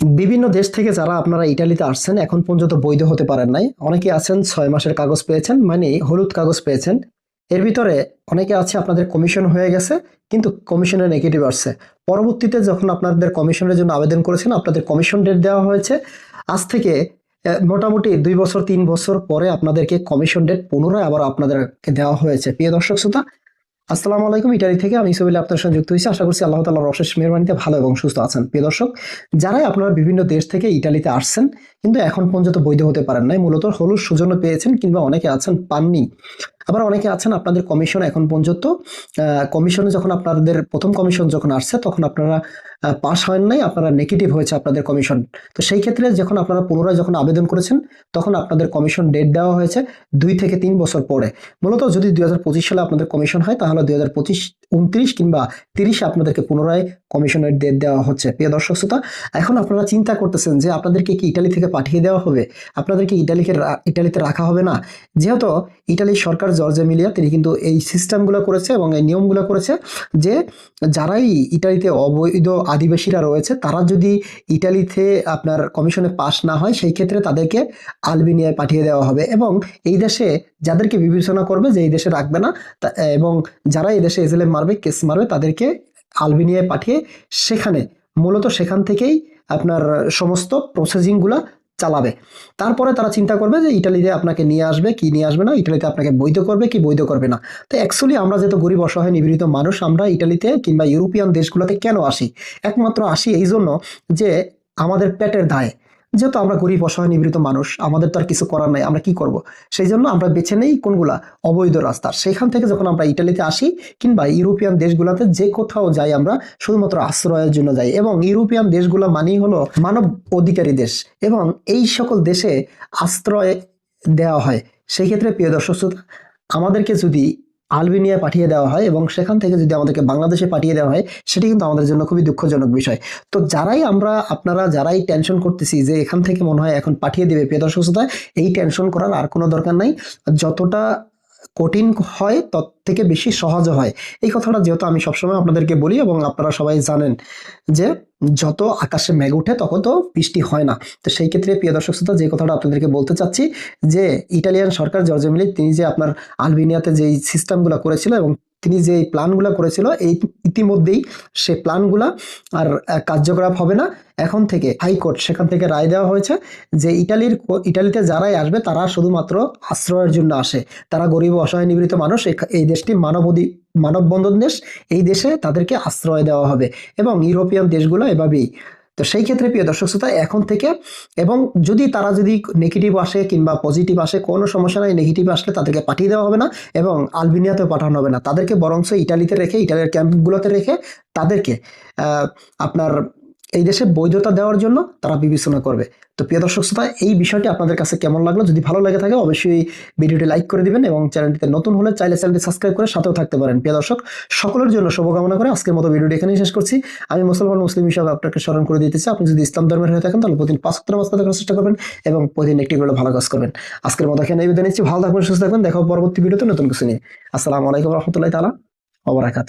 বিভিন্ন দেশ থেকে যারা আপনারা ইটালিতে আসছেন, এখন পর্যন্ত বৈধ হতে পারেন নাই। অনেকে আছেন, ছয় মাসের কাগজ পেয়েছেন মানে হলুদ কাগজ পেয়েছেন। এর ভিতরে অনেকে আছে, আপনাদের কমিশন হয়ে গেছে, কিন্তু কমিশনের নেগেটিভ আসছে। পরবর্তীতে যখন আপনাদের কমিশনের জন্য আবেদন করেছেন, আপনাদের কমিশন ডেট দেওয়া হয়েছে। আজ থেকে মোটামুটি দুই বছর, তিন বছর পরে আপনাদেরকে কমিশন ডেট পুনরায় আবার আপনাদেরকে দেওয়া হয়েছে। প্রিয় দর্শক শ্রোতা আসসালামু আলাইকুম, ইটালি থেকে আমি সবাই আপনার সঙ্গে যুক্ত হয়েছি। আশা করছি আল্লাহ তালার অশেষ মেহরবানিতে ভালো এবং সুস্থ আছেন। প্রিয় দর্শক, যারাই আপনারা বিভিন্ন দেশ থেকে ইটালিতে আসছেন, কিন্তু এখন পর্যন্ত বৈধ হতে পারেন নাই, মূলত হলুদ সুজন্য পেয়েছেন কিংবা অনেকে আছেন পাননি। আবার অনেকে আছেন, আপনাদের কমিশন এখন পর্যন্ত কমিশনে যখন আপনাদের প্রথম কমিশন যখন আসছে, তখন আপনারা পাশ হন নাই, আপনারা নেগেটিভ হয়েছে আপনাদের কমিশন তো সেই ক্ষেত্রে যখন আপনারা পুনরায় যখন আবেদন করেছেন, তখন আপনাদের কমিশন ডেট দেওয়া হয়েছে দুই থেকে তিন বছর পরে। মূলত যদি দুই হাজার পঁচিশ সালে আপনাদের কমিশন হয়, তাহলে দুই হাজার পঁচিশ উনত্রিশ কিংবা তিরিশে আপনাদেরকে পুনরায় কমিশনের ডেট দেওয়া হচ্ছে। প্রিয় দর্শক শ্রোতা, এখন আপনারা চিন্তা করতেছেন যে আপনাদেরকে কি ইটালি থেকে পাঠিয়ে দেওয়া হবে? আপনাদেরকে ইটালিকে ইটালিতে রাখা হবে না? যেহেতু ইটালির সরকার জর্জে মিলিয়া, তিনি কিন্তু এই সিস্টেমগুলো করেছে এবং এই নিয়মগুলো করেছে যে যারাই ইটালিতে অবৈধ আদিবাসীরা রয়েছে, তারা যদি ইটালিতে আপনার কমিশনে পাস না হয়, সেই ক্ষেত্রে তাদেরকে আলবেনিয়ায় পাঠিয়ে দেওয়া হবে এবং এই দেশে যাদেরকে বিবেচনা করবে যে এই দেশে রাখবে না এবং যারা এই দেশে এজেলে মারবে কেস মারবে, তাদেরকে আলবেনিয়ায় পাঠিয়ে সেখানে, মূলত সেখান থেকেই আপনার সমস্ত প্রসেসিংগুলো চালাবে। তারপরে তারা চিন্তা করবে যে ইটালিতে আপনাকে নিয়ে আসবে, কি নিয়ে আসবে না, ইটালিতে আপনাকে বৈধ করবে, কি বৈধ করবে না। তো অ্যাকচুয়ালি আমরা যেহেতু গরিব, অসহায় নিপীড়িত মানুষ, আমরা ইটালিতে কিংবা ইউরোপিয়ান দেশগুলোতে কেন আসি? একমাত্র আসি এই জন্য যে আমাদের পেটের দায়। যেহেতু আমরা গরিব, অসহায় নিপীড়িত মানুষ, আমাদের তো আর কিছু করার নাই, আমরা কি করব? সেই জন্য আমরা বেছে নেই কোনগুলা? অবৈধ রাস্তা। সেখান থেকে যখন আমরা ইটালিতে আসি কিংবা ইউরোপিয়ান দেশগুলোতে, যে কোথাও যাই আমরা, শুধুমাত্র আশ্রয়ের জন্য যাই। এবং ইউরোপিয়ান দেশগুলো মানেই হলো মানব অধিকারী দেশ। এবং এই সকল দেশে আশ্রয় দেওয়া হয়। সেই ক্ষেত্রে প্রিয় দর্শক আমাদেরকে যদি আলবেনিয়ায় পাঠিয়ে দেওয়া হয় এবং সেখান থেকে যদি আমাদেরকে বাংলাদেশে পাঠিয়ে দেওয়া হয় সেটি কিন্তু আমাদের জন্য খুবই দুঃখজনক বিষয়। তো যারাই আমরা আপনারা যারাই টেনশন করতেছি যে এখান থেকে মনে হয় এখন পাঠিয়ে দেবে প্রিয় দর্শক শ্রোতা, এই টেনশন করার আর কোনো দরকার নাই। যতটা কঠিন হয়, তত থেকে বেশি সহজ হয়। এই কথাটা যেহেতু আমি সবসময় আপনাদেরকে বলি এবং আপনারা সবাই জানেন যে যত আকাশে মেঘ উঠে তখন তো বৃষ্টি হয় না। তো সেই ক্ষেত্রে প্রিয় দর্শক শ্রোতা, যে কথাটা আপনাদেরকে বলতে চাচ্ছি যে ইটালিয়ান সরকার জর্জ মিলি তিনি যে আপনার আলবেনিয়াতে যেই সিস্টেমগুলো করেছিল এবং তিনি যে প্ল্যানগুলো করেছিল, এই ইতিমধ্যেই সে প্ল্যানগুলা আর কার্যকলাপ হবে না। এখন থেকে হাইকোর্ট, সেখান থেকে রায় দেওয়া হয়েছে যে ইটালির ইটালিতে যারাই আসবে, তারা শুধুমাত্র আশ্রয়ের জন্য আসে। তারা গরিব, অসহায় নিপীড়িত মানুষ এই দেশটি মানবাধি মানববন্ধন দেশ, এই দেশে তাদেরকে আশ্রয় দেওয়া হবে। এবং ইউরোপিয়ান দেশগুলো এভাবেই। তো সেই ক্ষেত্রে, প্রিয় দর্শক শ্রোতা, এখন থেকে এবং যদি তারা যদি নেগেটিভ আসে কিংবা পজিটিভ আসে, কোনো সমস্যা নাই নেগেটিভ আসলে তাদেরকে পাঠিয়ে দেওয়া হবে না এবং আলবেনিয়াতেও পাঠানো হবে না। তাদেরকে বরঞ্চ ইটালিতে রেখে, ইটালির ক্যাম্পগুলোতে রেখে তাদেরকে আপনার এই দেশে বৈধতা দেওয়ার জন্য তারা বিবেচনা করবে। তো প্রিয় দর্শক শ্রোতা, এই বিষয়টি আপনাদের কাছে কেমন লাগল? যদি ভালো লেগে থাকে, অবশ্যই ভিডিওটি লাইক করে দিবেন এবং চ্যানেলটিতে নতুন হলে চাইলে চ্যানেলটি সাবস্ক্রাইব করে সাথেও থাকতে পারেন। প্রিয় দর্শক, সকলের জন্য শুভকামনা করে আজকের মতো ভিডিওটি এখানেই শেষ করছি। আমি মুসলমান মুসলিম হিসাবে আপনাকে স্মরণ করে দিতেছি আপনি যদি ইসলাম ধর্মের হয়ে থাকেন, তাহলে প্রতিদিন পাঁচ সপ্তাহ নামাজ আদায় চেষ্টা করবেন এবং প্রতিদিন একটি করে ভালো কাজ করবেন। আজকের মতো এখানে বিদায় নিচ্ছি। ভালো থাকবেন, সুস্থ থাকবেন। দেখো পরবর্তী ভিডিওতে নতুন কিছু নিয়ে। আসসালামু আলাইকুম রহমতুল্লাহ তালা অবরাকাত